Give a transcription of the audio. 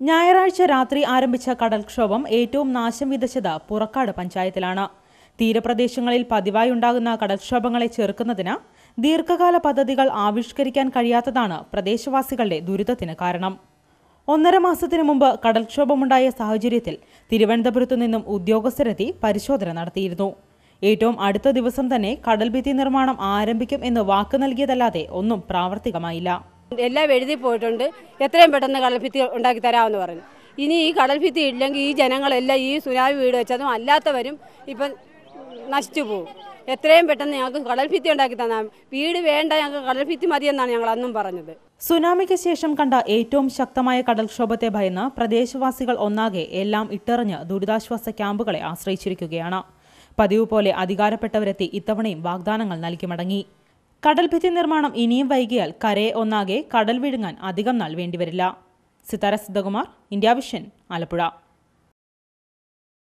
ഞായറാഴ്ച രാത്രി ആരംഭിച്ച കടൽക്ഷോഭം ഏറ്റവും നാശം വിതച്ചത് പുറക്കാട് പഞ്ചായത്തിലാണ്. തീരപ്രദേശങ്ങളിൽ പതിവായി ഉണ്ടാകുന്ന കടൽക്ഷോഭങ്ങളെ ചെറുക്കുന്നതിന് ദീർഘകാല പദ്ധതികൾ ആവിഷ്കരിക്കാൻ കഴിയാത്തതാണ് പ്രദേശവാസികളുടെ ദുരിതത്തിന് കാരണം. ഒന്നര മാസത്തിനു മുമ്പ് കടൽക്ഷോഭമുണ്ടായ സാഹചര്യത്തിൽ തിരുവനന്തപുരത്തു നിന്നും ഉദ്യോഗസ്ഥരെത്തി പരിശോധന നടത്തിയിരുന്നു. ഏറ്റവും അടുത്ത ദിവസം തന്നെ കടൽഭിത്തി നിർമ്മാണം ആരംഭിക്കും എന്ന് വാക്ക് നൽകിയതല്ലാതെ ഒന്നും പ്രാവർത്തികമായില്ല. എല്ലാം എഴുതി പോയിട്ടുണ്ട്. എത്രയും പെട്ടെന്ന് കടൽഭിത്തി ഉണ്ടാക്കി തരാമെന്ന് പറഞ്ഞു. ഇനി ഈ കടൽഭിത്തി ഇല്ലെങ്കിൽ ഈ ജനങ്ങളെല്ലാം ഈ സുനാമി വീട് വെച്ചതും അല്ലാത്തവരും ഇപ്പം നശിച്ചു പോകും. എത്രയും പെട്ടെന്ന് ഞങ്ങൾക്ക് കടൽഭിത്തി ഉണ്ടാക്കി തന്നാൽ വീട് വേണ്ട ഞങ്ങൾക്ക് കടൽഭിത്തി മതിയെന്നാണ് ഞങ്ങൾ അന്നും പറഞ്ഞത്. സുനാമിക്ക് ശേഷം കണ്ട ഏറ്റവും ശക്തമായ കടൽക്ഷോഭത്തെ ഭയന്ന് പ്രദേശവാസികൾ ഒന്നാകെ എല്ലാം ഇട്ടെറിഞ്ഞ് ദുരിതാശ്വാസ ക്യാമ്പുകളെ ആശ്രയിച്ചിരിക്കുകയാണ്. പതിവ് പോലെ അധികാരപ്പെട്ടവരെത്തി ഇത്തവണയും വാഗ്ദാനങ്ങൾ നൽകി മടങ്ങി. കടൽഭിത്തി നിർമ്മാണം ഇനിയും വൈകിയാൽ കരയെ ഒന്നാകെ കടൽ വിഴുങ്ങാൻ അധികം നാൾ വേണ്ടിവരില്ല. Sithara Siddhakumar India Vision Alappuzha.